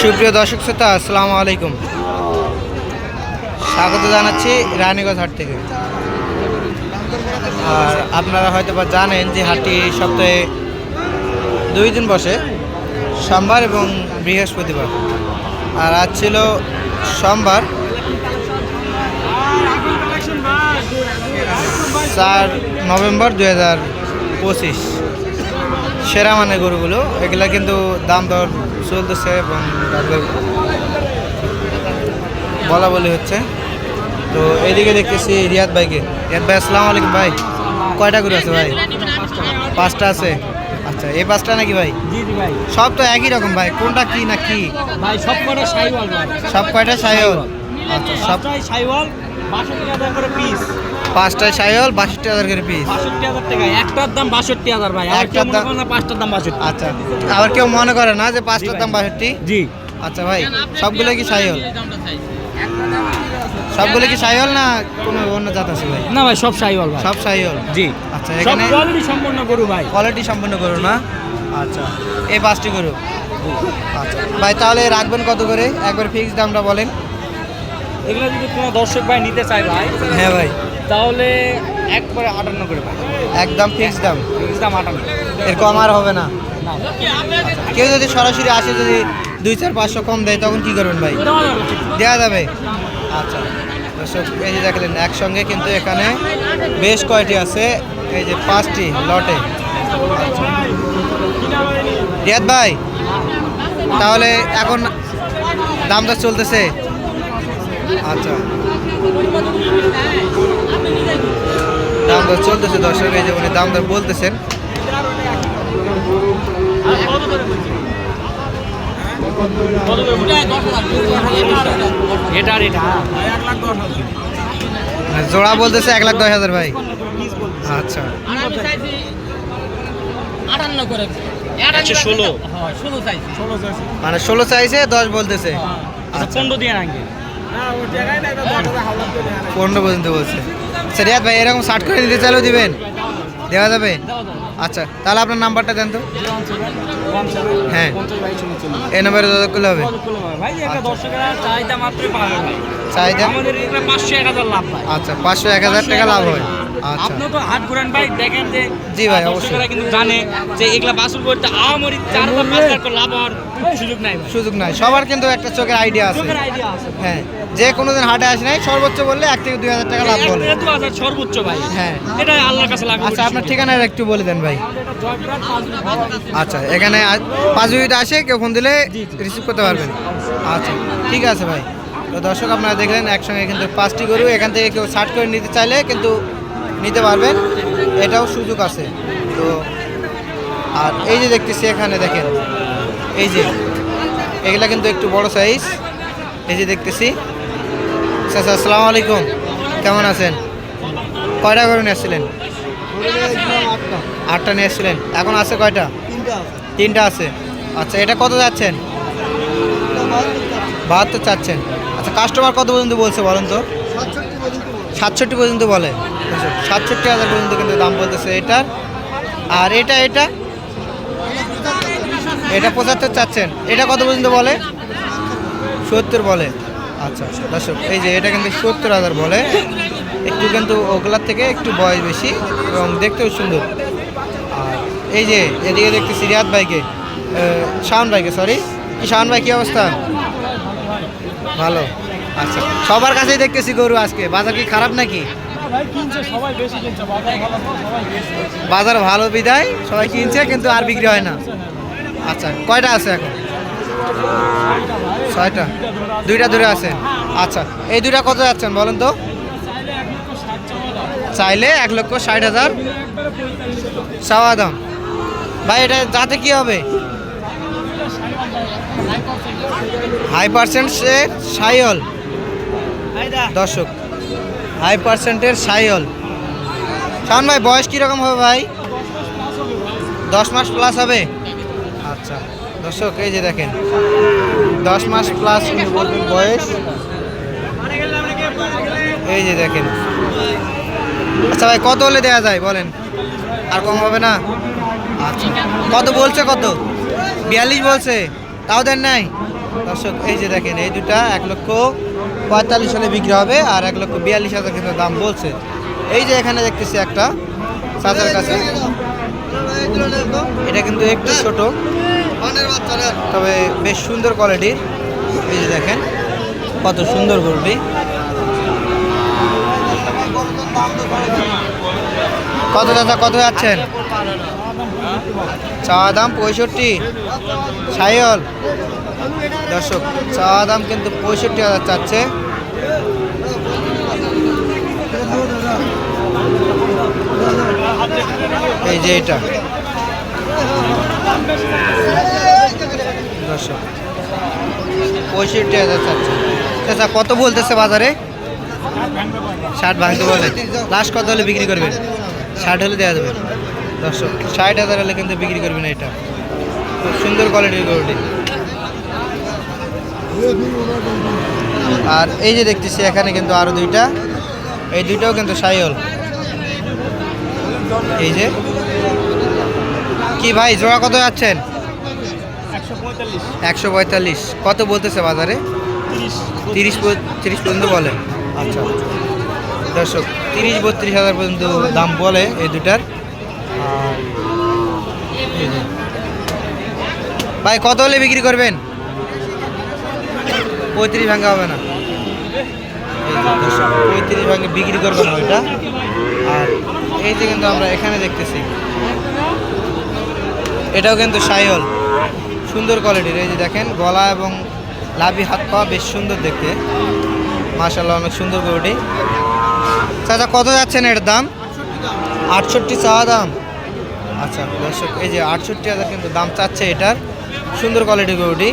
সুপ্রিয় দর্শক শ্রোতা, আসসালামু আলাইকুম। স্বাগত জানাচ্ছি রানীগঞ্জ হাট থেকে। আর আপনারা হয়তো বা জানেন যে হাটটি সপ্তাহে দুই দিন বসে, সোমবার এবং বৃহস্পতিবার। আর আজ ছিল সোমবার। চার নভেম্বর দু হাজার পঁচিশ। সেরা মানে গরুগুলো এগুলা কিন্তু দাম দর চলতেছে এবং তাদের বলা বলি হচ্ছে। তো এদিকে দেখতেছি রিয়াদ ভাইকে। রিয়াদ ভাই আসসালামু আলাইকুম ভাই। কয়টা গরু আছে ভাই? পাঁচটা আছে। আচ্ছা এই পাঁচটা নাকি ভাই? সব তো একই রকম ভাই কোনটা কি না কি? ভাই সব কয়টা সাইওয়াল সব কয়টা আচ্ছা সব সাইওয়াল করে পিস। পাঁচটায় সাইল বাষট্টি হাজার করে পিস বাষট্টি হাজার টাকা। একটার দাম বাষট্টি হাজার ভাই। একটার দাম- পাঁচটার দাম বাষট্টি। আচ্ছা। আবার কেউ মনে করে না যে পাঁচটার দাম বাষট্টি? জি। আচ্ছা ভাই সবগুলো কি সাইল সবগুলো কি সাইল না কোনো অন্য জাত আছে ভাই? না ভাই সব সাইওয়াল ভাই। সব সাইল জি। আচ্ছা এখানে কোয়ালিটি সম্পন্ন গরু ভাই। কোয়ালিটি সম্পন্ন গরু না? আচ্ছা এই পাঁচটি গরু। আচ্ছা ভাই তাহলে রাখবেন কত করে? একবার ফিক্স দামটা বলেন। এগুলো যদি কোনো দর্শক ভাই নিতে চায় ভাই হ্যাঁ ভাই। তাহলে একবারে আটান্ন করে ভাই। একদম ফিক্স দাম। ফিক্স দাম আটান্ন। এর কম আর হবে না। কেউ যদি সরাসরি আসে যদি দুই চার পাঁচশো কম দেয় তখন কি করবেন ভাই? দেওয়া যাবে। আচ্ছা। দর্শক এই যে দেখলেন একসঙ্গে কিন্তু এখানে বেশ কয়টি আছে? এই যে পাঁচটি লটে। রিয়াদ ভাই তাহলে এখন দাম দর চলতেছে। আচ্ছা। দাম দর চলতেছে দর্শক এই যে উনি দাম দর বলতেছেন। এটা মানে জোড়া বলতেছে এক লাখ দশ হাজার ভাই। আচ্ছা। চাইছি মানে ষোলো চাইছে দশ বলতেছে। আচ্ছা পনেরো দিয়ে রাখবে পনেরো পর্যন্ত বলছে। আচ্ছা রিয়াদ ভাই, এরকম শার্ট করে দিতে চাইলেও দিবেন? দেওয়া যাবে? আচ্ছা তাহলে আপনার নাম্বারটা দেন তো। হ্যাঁ। এই নাম্বারে করলে হবে। ভাই চাহিদা আচ্ছা পাঁচশো এক হাজার টাকা লাভ হয়। আচ্ছা আপনি তো হাট ঘুরান ভাই দেখেন যে জি ভাই, অবশ্যই। কিন্তু জানে যে এগুলা বাসুল করতে আহামরি চার হাজার পাঁচ করে লাভ হওয়ার সুযোগ নাই সুযোগ নাই। সবার কিন্তু একটা চোখের আইডিয়া আছে। চোখের আইডিয়া আছে হ্যাঁ যে কোনোদিন হাটে আসে নাই সর্বোচ্চ বললে এক থেকে দুই হাজার টাকা লাভ বলে দু হাজার সর্বোচ্চ ভাই। হ্যাঁ। এটা আল্লাহর কাছে লাগবে। আচ্ছা আপনার ঠিকানাটা একটু বলে দেন ভাই। আচ্ছা এখানে পাঁচ মিনিট আসে কেউ ফোন দিলে রিসিভ করতে পারবেন। আচ্ছা ঠিক আছে ভাই। তো দর্শক আপনারা দেখলেন একসঙ্গে কিন্তু পাঁচটি গরু এখান থেকে কেউ শার্ট করে নিতে চাইলে কিন্তু নিতে পারবেন, এটাও সুযোগ আছে। তো, আর এই যে দেখতেছি এখানে দেখেন, এই যে, এগুলা কিন্তু একটু বড় সাইজ এই যে দেখতেছি আচ্ছা আসসালামু আলাইকুম, কেমন আছেন? কয়টা গরু নিয়ে আসছিলেন? আটটা নিয়ে এসেছিলেন এখন আছে কয়টা? তিনটা আছে। আচ্ছা এটা কত যাচ্ছেন? বাহাত্তর চাচ্ছেন। আচ্ছা কাস্টমার কত পর্যন্ত বলছে বলেন তো? সাতষট্টি পর্যন্ত বলে। আচ্ছা, সাতষট্টি হাজার পর্যন্ত কিন্তু দাম বলতেছে এটার। আর এটা এটা? এটা পঁচাত্তর চাচ্ছেন। এটা কত পর্যন্ত বলে? সত্তর বলে। আচ্ছা দর্শক এই যে এটা কিন্তু সত্তর হাজার বলে। একটু কিন্তু ওগুলার থেকে একটু বয়স বেশি এবং দেখতেও সুন্দর। আর এই যে এদিকে দেখতেছি রিয়াদ ভাইকে আহ, শাওন ভাইকে সরি কি শাওন ভাই কী অবস্থা? ভালো। আচ্ছা সবার কাছেই দেখতেছি গরু আজকে। বাজার কি খারাপ নাকি? বাজার ভালো বিদায়, সবাই কিনছে, কিন্তু আর বিক্রি হয় না। আচ্ছা কয়টা আছে এখন? ছয়টা। দুইটা দূরে আছে। আচ্ছা এই দুইটা কত যাচ্ছেন বলেন তো? চাইলে এক লক্ষ ষাট হাজার। চাওয়া দাম। ভাই, এটা যাতে কি হবে? হাই পার্সেন্টের সাইল দর্শক হাই পার্সেন্টের সাইল শাওন ভাই, বয়স কীরকম হবে ভাই? দশ মাস প্লাস হবে? আচ্ছা দর্শক, এই যে দেখেন, দশ মাস প্লাস বয়স। এই যে দেখেন। আচ্ছা ভাই, কত হলে দেওয়া যায় বলেন? আর কম হবে না? আচ্ছা কত বলছে কত? বিয়াল্লিশ বলছে, তাও দেন নাই? দর্শক, এই যে দেখেন, এই দুটা এক লক্ষ পঁয়তাল্লিশ হলে বিক্রি হবে আর এক লক্ষ বিয়াল্লিশ হাজার কিন্তু দাম বলছে। এই যে এখানে দেখতেছি একটা চাচার কাছে। এটা কিন্তু একটু ছোট, তবে বেশ সুন্দর কোয়ালিটির এই যে দেখেন, কত সুন্দর গরুটি। কত দাদা কত যাচ্ছেন? চাওয়া দাম পঁয়ষট্টি। সাইল দর্শক, চাওয়া দাম কিন্তু পঁয়ষট্টি হাজার চাচ্ছে। এই যে এটা। দর্শক, পঁয়ষট্টি হাজার চাচ্ছে। আচ্ছা কত বলতেছে বাজারে? ষাট ভাঙতে বলে। লাস্ট কত হলে বিক্রি করবেন ষাট হলে দেওয়া যাবে। দর্শক, ষাট হাজার হলে কিন্তু বিক্রি করবেন এটা। খুব সুন্দর কোয়ালিটির গরুটি। আর এই যে দেখতেছি এখানে কিন্তু আরও দুইটা। এই দুইটাও কিন্তু সাইল এই যে। কি ভাই জোড়া কত যাচ্ছেন? একশো পঁয়তাল্লিশ। কত বলতেছে বাজারে? তিরিশ। তিরিশ পর্যন্ত বলে। আচ্ছা। দর্শক তিরিশ বত্রিশ হাজার পর্যন্ত দাম বলে এই দুটার আর ভাই কত হলে বিক্রি করবেন? পঁয়ত্রিশ ভাঙ্গা হবে না। পঁয়ত্রিশ ভাঙ্গে বিক্রি করবেন না ওইটা। আর এই যে কিন্তু আমরা এখানে দেখতেছি। এটাও কিন্তু সাইল সুন্দর কোয়ালিটির এই যে দেখেন, গলা এবং লাভি হাত পা বেশ সুন্দর দেখতে। মাশাল্লাহ অনেক সুন্দর গরুটি চাচা, কত যাচ্ছেন এটার দাম? আটষট্টি চাওয়া দাম। আচ্ছা দর্শক, এই যে আটষট্টি হাজার কিন্তু দাম চাচ্ছে এটার। সুন্দর কোয়ালিটির গরুটি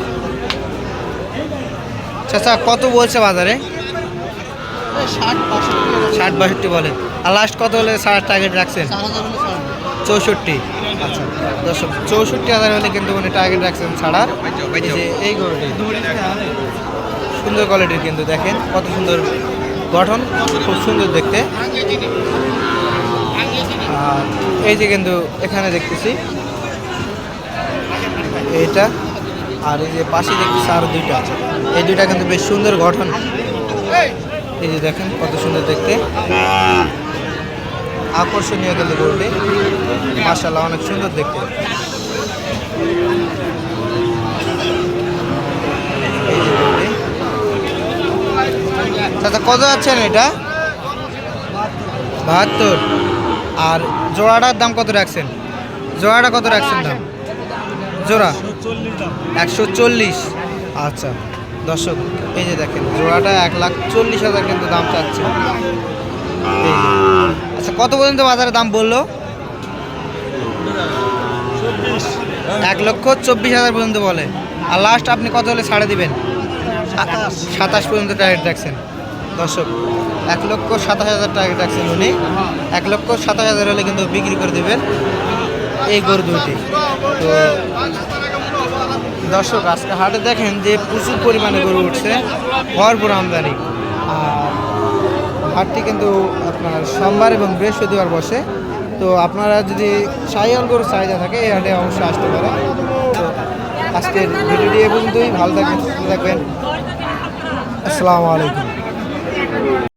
চাচা কত বলছে বাজারে? ষাট বাষট্টি বলে। আর লাস্ট কত হলে সার টার্গেট রাখছেন? চৌষট্টি। আচ্ছা দর্শক চৌষট্টি হাজার হলে কিন্তু উনি টার্গেট রাখছেন ছাড়ার এই গরুটি সুন্দর কোয়ালিটির কিন্তু দেখেন কত সুন্দর গঠন খুব সুন্দর দেখতে। আর এই যে কিন্তু এখানে দেখতেছি এইটা। আর এই যে পাশে দেখতেছি আরও দুইটা এই দুইটা কিন্তু বেশ সুন্দর গঠন। এই। যে দেখেন কত সুন্দর দেখতে। আকর্ষণীয় কিন্তু গরুটি। মার্শাল্লাহ অনেক সুন্দর দেখতে। গরুটি। কত যাচ্ছেন এটা? বাহাত্তর। আর জোড়াটার দাম কত রাখছেন? জোড়াটা কত রাখছেন দাম? জোড়া? একশো চল্লিশ। আচ্ছা। দর্শক, এই যে দেখেন, জোড়াটা এক লাখ চল্লিশ হাজার কিন্তু দাম চাচ্ছে। আচ্ছা কত পর্যন্ত বাজারে দাম বলল? এক লক্ষ চব্বিশ হাজার পর্যন্ত বলে। আর লাস্ট আপনি কত হলে ছাড়ে দিবেন? সাতাশ পর্যন্ত টার্গেট রাখছেন। দর্শক, এক লক্ষ সাতাশ হাজার টার্গেট রাখছেন উনি। এক লক্ষ সাতাশ হাজার হলে কিন্তু বিক্রি করে দেবেন এই গরু দুটি তো দর্শক, আজকে হাটে দেখেন যে প্রচুর পরিমাণে গরু উঠছে, ভরপুর আমদানি। আর হাটটি কিন্তু আপনার সোমবার এবং বৃহস্পতিবার বসে। তো আপনারা যদি সাইয়াল গরু চাহিদা থাকে, এই হাটে অবশ্যই আসতে পারেন। তো আজকের ভিডিওটি এ পর্যন্তই। ভালো থাকবেন থাকবেন। আসসালামু আলাইকুম।